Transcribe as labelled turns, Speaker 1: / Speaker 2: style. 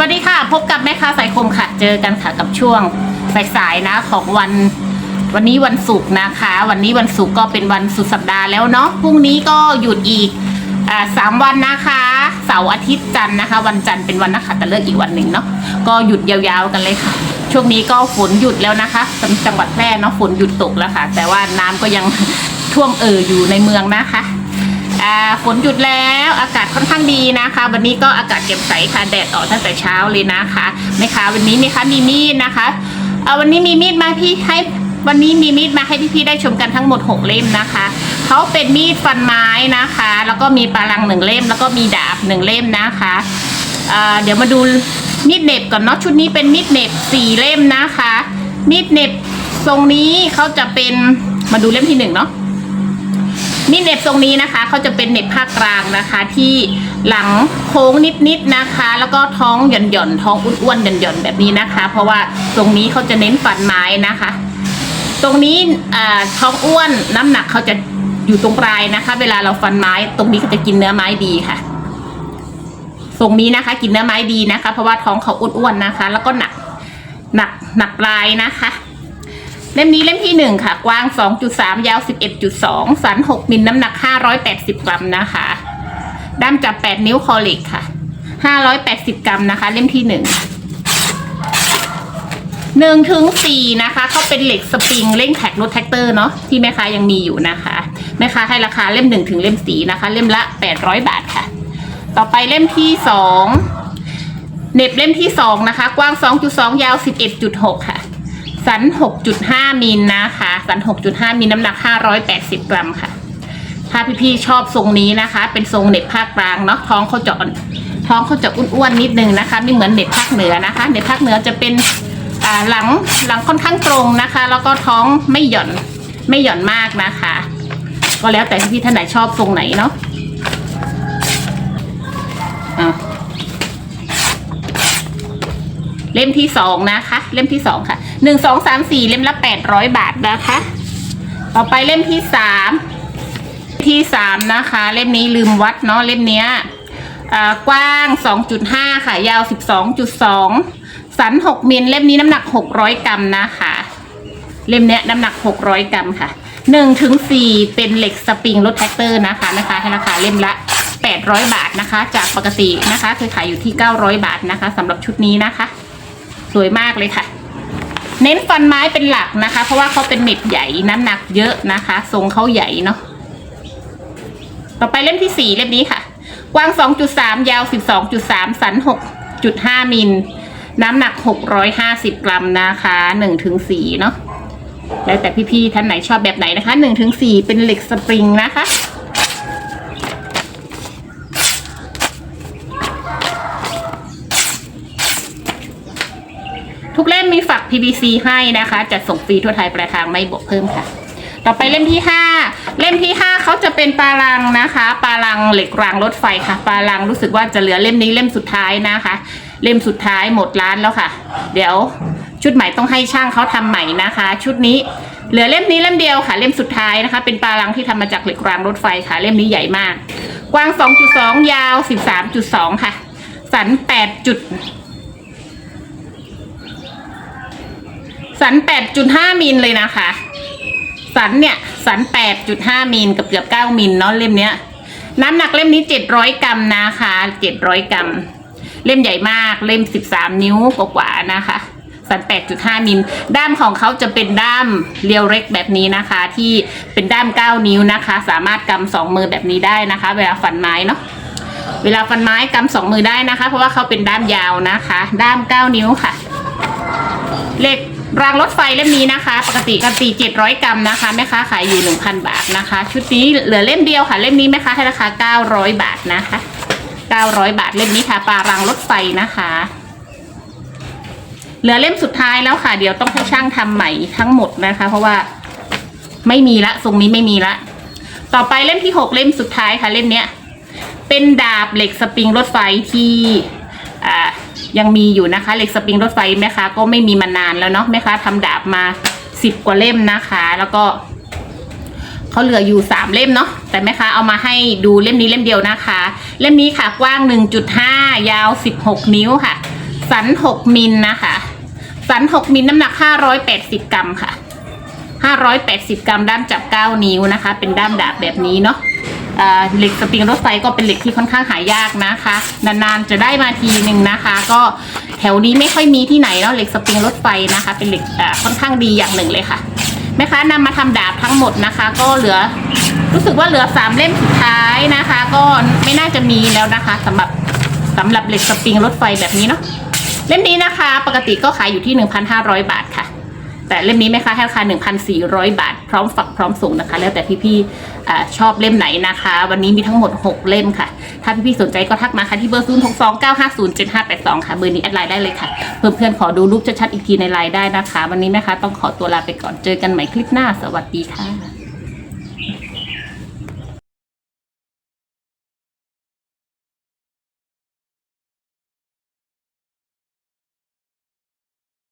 Speaker 1: วัสดีค่ะ พบกับแม่ค้าสายคมค่ะ เจอกันค่ะกับช่วงสายๆนะของวันวันนี้วันศุกร์นะคะ วันนี้วันศุกร์ก็เป็นวันสุดสัปดาห์แล้วเนาะพรุ่งนี้ก็หยุดอีกอ่าสามวันนะคะเสาร์อาทิตย์จันทร์นะคะ วันจันทร์เป็นวันนักขัตฤกษ์อีกวันหนึ่งเนาะก็หยุดยาวๆกันเลยค่ะ ช่วงนี้ก็ฝนหยุดแล้วนะคะจังหวัดแพร่เนาะฝนหยุดตกแล้วค่ะ แต่ว่าน้ำก็ยังท่วมเอ่ออยู่ในเมืองนะคะ ฝนหยุดแล้วอากาศค่อนข้างดีนะคะ วันนี้ก็อากาศแจ่มใสค่ะแดดออกตั้งแต่เช้าเลยนะคะแม่ค้าวันนี้นะคะมีมีดนะคะเอาวันนี้มีมีดมาพี่ให้วันนี้มีมีดมาให้พี่ๆได้ชมกันทั้งหมด 6 เล่มนะคะเขาเป็นมีดฟันไม้นะคะ แล้วก็มีปาลังหนึ่งเล่ม แล้วก็มีดาบหนึ่งเล่มนะคะเดี๋ยวมาดูมีดเน็บก่อนเนาะชุดนี้เป็นมีดเน็บสี่เล่มนะคะ มีดเน็บทรงนี้เขาจะเป็นมาดูเล่มที่หนึ่งเนาะ มีดเน็บทรงนี้นะคะเขาจะเป็นเน็บภาคกลางนะคะ ที่หลังโค้งนิดๆนะคะ แล้วก็ท้องหย่อนๆท้องอ้วนๆหย่อนๆแบบนี้นะคะ เพราะว่าตรงนี้เขาจะเน้นฟันไม้นะคะ ตรงนี้อ่าท้องอ้วนน้ำหนักเขาจะอยู่ตรงปลายนะคะ เวลาเราฟันไม้ตรงนี้เขาจะกินเนื้อไม้ดีค่ะทรงนี้นะคะ กินเนื้อไม้ดีนะคะ เพราะว่าท้องเขาอ้วนๆนะคะ แล้วก็หนักหนักหนักปลายนะคะ เล่มนี้เล่มที่หนึ่งค่ะ กว้าง 2.3 ยาว 11.2 สัน 6 มิลน้ำหนัก 580 กรัมนะคะ ด้ามจับ 8 นิ้วคอเล็กค่ะ 580 กรัมนะคะ เล่มที่หนึ่งหนึ่งถึงสี่นะคะเขาเป็นเหล็กสปริงเร่งแท็กรถแท็กเตอร์เนาะที่แม่ค้ายังมีอยู่นะคะแม่ค้าให้ราคาเล่มหนึ่งถึงเล่มสี่นะคะ เล่มละ800บาทค่ะ ต่อไปเล่มที่สองเน็บเล่มที่สองนะคะ กว้าง2.2ยาว11.6ค่ะ สัน 6.5 มิลนะคะ สัน 6.5 มิลน้ำหนัก 580 กรัมค่ะ ถ้าพี่ๆชอบทรงนี้นะคะ เป็นทรงเน็บภาคกลางเนาะท้องเขาจะท้องเขาจะอ้วนๆนิดนึงนะคะ ไม่เหมือนเน็บภาคเหนือนะคะ เน็บภาคเหนือจะเป็นหลังหลังค่อนข้างตรงนะคะ แล้วก็ท้องไม่หย่อนไม่หย่อนมากนะคะ ก็แล้วแต่พี่ๆท่านไหนชอบทรงไหนเนาะ เล่มที่สองนะคะ เล่มที่สองค่ะหนึ่งสองสามสี่เล่มละแปดร้อยบาทนะคะ ต่อไปเล่มที่สามที่สามนะคะ เล่มนี้ลืมวัดเนาะเล่มเนี้ยอ่ากว้างสองจุดห้าค่ะ ยาวสิบสองจุดสองสันหกมิลเล่มนี้น้ำหนักหกร้อยกรัมนะคะ เล่มเนี้ยน้ำหนักหกร้อยกรัมค่ะหนึ่งถึงสี่เป็นเหล็กสปริงรถแท็กเตอร์นะคะนะคะให้ราคาเล่มละแปดร้อยบาทนะคะ จากปกตินะคะเคยขายอยู่ที่เก้าร้อยบาทนะคะสำหรับชุดนี้นะคะ สวยมากเลยค่ะ เน้นฟันไม้เป็นหลักนะคะ เพราะว่าเขาเป็นเม็ดใหญ่น้ำหนักเยอะนะคะ ทรงเขาใหญ่เนาะต่อไปเล่มที่สี่เล่มนี้ค่ะ กว้าง 2.3 ยาว 12.3 สัน 6.5 มิล น้ำหนัก 650 กรัมนะคะ1ถึง4เนาะแล้วแต่พี่ๆท่านไหนชอบแบบไหนนะคะ1ถึง4เป็นเหล็กสปริงนะคะ ทุกเล่มมีฝัก PVC ให้นะคะ จัดส่งฟรีทั่วไทยปลายทางไม่บวกเพิ่มค่ะ ต่อไปเล่มที่ห้าเล่มที่ห้าเขาจะเป็นปาลังนะคะ ปาลังเหล็กรางรถไฟค่ะ ปาลังรู้สึกว่าจะเหลือเล่มนี้เล่มสุดท้ายนะคะ เล่มสุดท้ายหมดร้านแล้วค่ะ เดี๋ยวชุดใหม่ต้องให้ช่างเขาทำใหม่นะคะ ชุดนี้เหลือเล่มนี้เล่มเดียวค่ะ เล่มสุดท้ายนะคะ เป็นปาลังที่ทำมาจากเหล็กรางรถไฟค่ะ เล่มนี้ใหญ่มาก กว้าง 2.2 ยาว 13.2 ค่ะ สัน 8จุดสัน8.5มิลเลยนะคะ สันเนี่ย สัน8.5มิลกับเกือบ9มิลเนาะเล่มเนี้ย น้ำหนักเล่มนี้700กรัมนะคะ700กรัม เล่มใหญ่มากเล่ม13นิ้วกว่าๆนะคะ สัน8.5มิล ด้ามของเขาจะเป็นด้ามเรียวเล็กแบบนี้นะคะ ที่เป็นด้าม9นิ้วนะคะ สามารถกำสองมือแบบนี้ได้นะคะ เวลาฟันไม้เนาะเวลาฟันไม้กำสองมือได้นะคะ เพราะว่าเขาเป็นด้ามยาวนะคะ ด้าม9นิ้วค่ะ เล็ก รางรถไฟเล่มนี้นะคะ ปกติกันตี700 กรัมนะคะแม่ค้าขายอยู่ 1,000 บาทนะคะ ชุดนี้เหลือเล่มเดียวค่ะเล่มนี้แม่ค้าให้ราคา 900 บาทนะคะ 900 บาทเล่มนี้ค่ะปลารางรถไฟนะคะ เหลือเล่มสุดท้ายแล้วค่ะ เดี๋ยวต้องให้ช่างทำใหม่ทั้งหมดนะคะ เพราะว่าไม่มีละทรงนี้ไม่มีละ ต่อไปเล่มที่ 6 เล่มสุดท้ายค่ะเล่มเนี้ยเป็นดาบเหล็กสปริงรถไฟที่อ่า ยังมีอยู่นะคะ เหล็กสปริงรถไฟแม่ค้าก็ไม่มีมานานแล้วเนาะแม่ค้าทำดาบมาสิบกว่าเล่มนะคะ แล้วก็เขาเหลืออยู่สามเล่มเนาะแต่แม่ค้าเอามาให้ดูเล่มนี้เล่มเดียวนะคะ เล่มนี้ค่ะกว้าง 1.5 ยาว 16 นิ้วค่ะ สันหกมิลนะคะ สันหกมิลน้ำหนักห้าร้อยแปดสิบกรัมค่ะห้าร้อยแปดสิบกรัมด้ามจับเก้านิ้วนะคะ เป็นด้ามดาบแบบนี้เนาะ เหล็กสปริงรถไฟก็เป็นเหล็กที่ค่อนข้างหายากนะคะ นานๆจะได้มาทีหนึ่งนะคะ ก็แถวนี้ไม่ค่อยมีที่ไหนเนาะเหล็กสปริงรถไฟนะคะ เป็นเหล็กค่อนข้างดีอย่างหนึ่งเลยค่ะแม่ค้านำมาทำดาบทั้งหมดนะคะ ก็เหลือรู้สึกว่าเหลือสามเล่มสุดท้ายนะคะ ก็ไม่น่าจะมีแล้วนะคะสำหรับสำหรับเหล็กสปริงรถไฟแบบนี้เนาะเล่มนี้นะคะ ปกติก็ขายอยู่ที่ 1,500 บาทค่ะ แต่เล่มนี้ไม่คะให้ราคา 1,400 บาท พร้อมฝักพร้อมส่งนะคะ แล้วแต่พี่ๆอชอบเล่มไหนนะคะ วันนี้มีทั้งหมด 6 เล่มค่ะ ถ้าพี่ๆสนใจก็ทักมาค่ะที่เบอร์ 0 6 2 9 5 0 7 5 8 2 ค่ะ เบอร์นี้แอดไลน์ได้เลยค่ะ เพื่อนๆขอดูรูปชัดๆอีกทีในไลน์ได้นะคะ วันนี้แม่ค้าต้องขอตัวลาไปก่อนเจอกันใหม่คลิปหน้า สวัสดีค่ะ